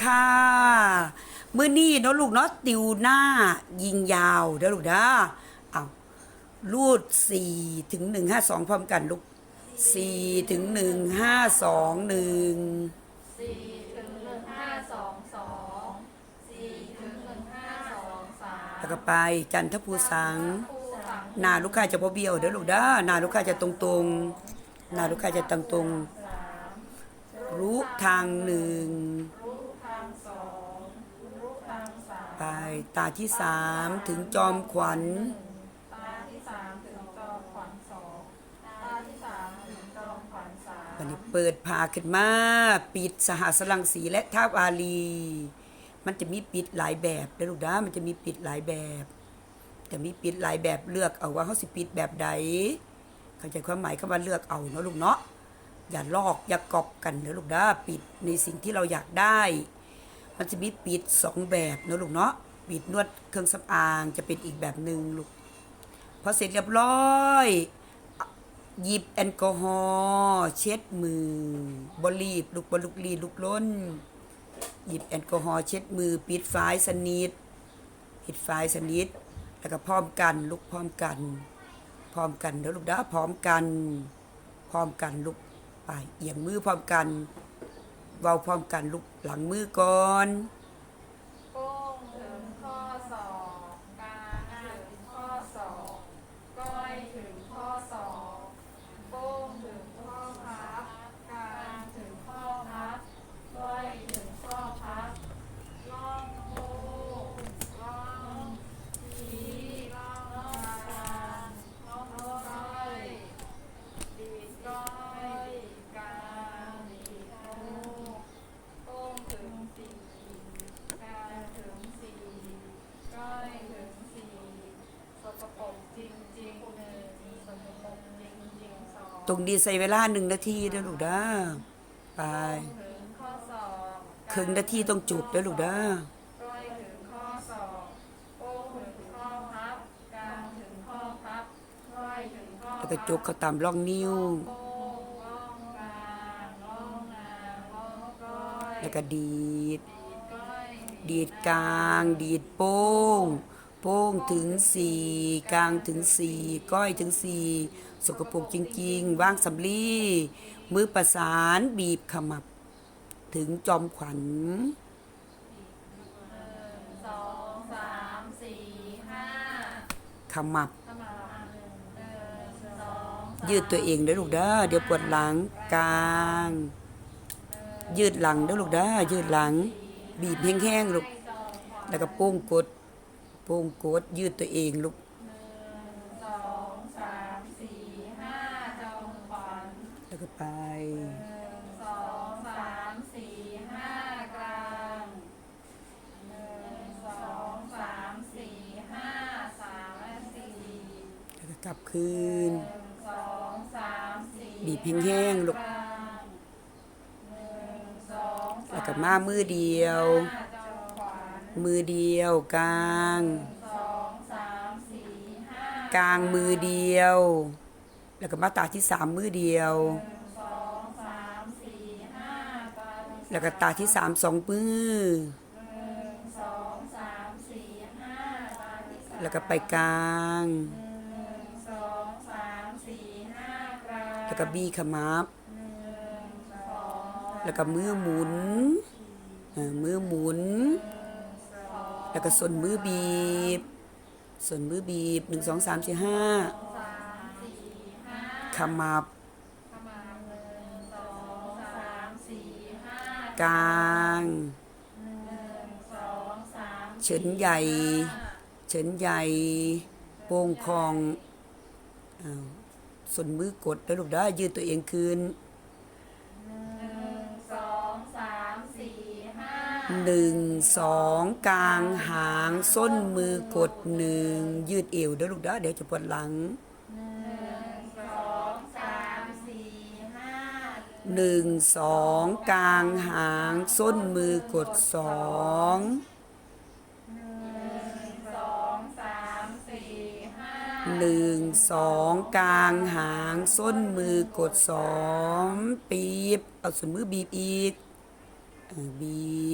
ค่ะมื้อนี้เนาะลูกเนาะติวหน้ายิงยาวเด้อลูกเด้อเอารูดสี่ถึงหนึ่งห้าสองพร้อมกันลูกสี่ถึงหนึ่งห้าสองหนึ่งสี่ถึงหนึ่งห้าสองสองสี่ถึงหนึ่งห้าสองสามแล้วก็ไปจันทภูสังคู่สังหน้าลูกค้าจะบ่เบี้ยวเด้อลูกเด้อหน้าลูกค้าจะตรงตรงๆหน้าลูกค้าจะตรงตรงสามๆรู้ทางหนึ่งรู้ทางสองรู้ทางสาม ไป ตาที่สามถึงจอมขวัญ ตาที่สามถึงจอมขวัญสองตาที่สามถึงจอมขวัญสามวันนี้เปิดผ่าขึ้นมา ปิดสหสลังสีและทาบอาลี มันจะมีปิดหลายแบบเด้อลูกด้ามันจะมีปิดหลายแบบ จะมีปิดหลายแบบเลือกเอาว่าเขาสิปิดแบบใดเข้าใจความหมายคำว่าเลือกเอาเนาะลูกเนาะอย่าลอกอย่ากอบกันเด้อลูกด้าปิดในสิ่งที่เราอยากได้ มันจะมีปิดสองแบบนะลูกเนาะ ปิดนวดเครื่องสำอางจะเป็นอีกแบบหนึ่งลูกพอเสร็จเรียบร้อยหยิบแอลกอฮอล์เช็ดมือบรีบลุกบลุกลีลุกล้น หยิบแอลกอฮอล์เช็ดมือ ปิดไฟสนิทปิดไฟสนิทแล้วก็พร้อมกันลุกพร้อมกัน พร้อมกันเดี๋ยวลูกด้าพร้อมกัน พร้อมกันลุกไปเอียงมือพร้อมกันเว้าพร้อมกันลุกหลังมือก่อน โป้งถึงข้อศอกกลางถึงข้อศอกก้อยถึงข้อศอกโป้งถึงข้อพับกลางถึงข้อพับก้อยถึงข้อพับล่องโป้งล่องทีล่องกลางล่องก้อยดีดก้อยกลางดีดโป้งโป้งถึงสี่ กายถึงสี่ก้อยถึงสี่สกปรกจริงจริงๆหนึ่งสกปรกจริงจริงๆสอง ตรงดีใส่เวลาหนึ่งนาทีเด้อลูกเด้อไปครึ่งนาทีต้องจุดเด้อลูกเด้อแล้วก็จุกเขาตามล่องนิ้ว แล้วก็ดีด ดีดกลาง ดีดโป้ง โป้งถึงสี่กลางถึงสี่ก้อยถึงสี่สกปรกจริง ๆ ว่างสำลีมือประสานบีบขมับ ถึงจอมขวัญสองสามสี่ห้าขมับเข้ามาหนึ่งหนึ่งสองยืดตัวเองเด้อลูกเด้อเดี๋ยวปวดหลังกลาง ยืดหลังเด้อลูกเด้อยืดหลัง บีบแห้งๆลูกแล้วก็โป้งกดโป้งกดยืดตัวเองลูกสองสามสี่ห้าจงขวัญแล้วก็ไปหนึ่งสองสามสี่ห้ากลางหนึ่งสองสามสี่ห้าสามและสี่แล้วก็กลับคืนหนึ่งสองสามสี่บีบแห้งๆลูกกลางหนึ่งสองสามแล้วก็มามือเดียวห้าจงขวัญ มือเดียวกลางสองสามสี่ห้ากลางมือเดียว แล้วก็มาตาที่สามมือเดียวหนึ่งสองสามสี่ห้าตาที่แล้วก็ตาที่สามสองมือหนึ่งสองสามสี่ห้าตาที่สามแล้วก็ไปกลางหนึ่งสองสามสี่ห้ากลางแล้วก็บี้ขมับหนึ่งสองแล้วก็มือหมุนเออมือหมุนสอง แล้วก็ส่วนมือบีบ ส่วนมือบีบหนึ่งสองสามสี่ห้าสามาขมับกลางเฉินใหญ่ เฉินใหญ่ โป้งคองอส่วนมือกดแล้วลูกได้ยืดตัวเองคืน หนึ่งสองกลางหางส้นมือกดหนึ่งยืดเอวเด้อลูกเด้อเดี๋ยวจะปวดหลังหนึ่งสองกลางหางส้นมือกดสองหนึ่งสองกลางหางส้นมือกดสองปีบเอาส่วนมือบีบอีกบีบ